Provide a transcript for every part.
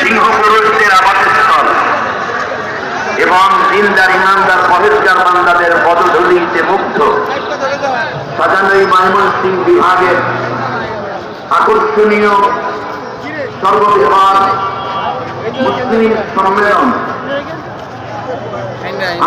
সিংহপুরুষদের আবাসস্থল এবং দিনদার ইমানদার পহেজগার বান্দাদের পদধূলিতে মুগ্ধ। সাজানোই ময়মনসিং বিভাগের আকর্ষণীয় সর্ববিভাগ মুসলিম সম্মেলন।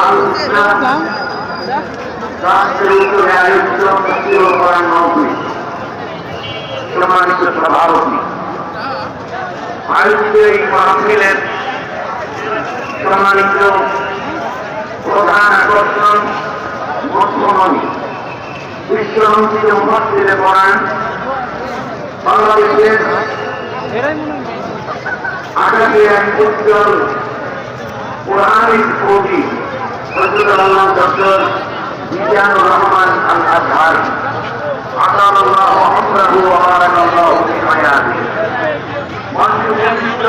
আল ইসলাম আয়োজিত এই মাহফিলের সম্মানিত প্রধান আকর্ষণ মুখ্যমন্ত্রী বিশ্বমন্ত্রী মসজিদে পড়ান বাংলাদেশের আগামী এক উজ্জ্বল রহমান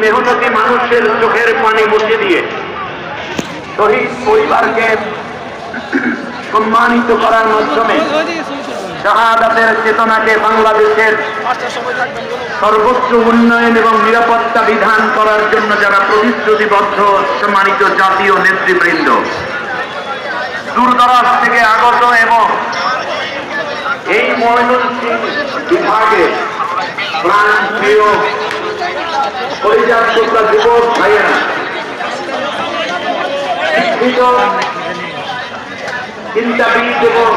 মেহনতি মানুষের চোখের পানি মুছে দিয়ে শহীদ পরিবারকে সম্মানিত করার মাধ্যমে শাহাদাতের চেতনাকে বাংলাদেশের সর্বোচ্চ উন্নয়ন এবং নিরাপত্তা বিধান করার জন্য যারা প্রতিশ্রুতিবদ্ধ, সম্মানিত জাতীয় নেতৃবৃন্দ, দূরদরাজ থেকে আগত এবং এই ময়মনসিং বিভাগে প্রাণ প্রিয় পরিযাপ্ত যুবক ভাইয়েরা। শিক্ষিত চিন্তাবিদ এবং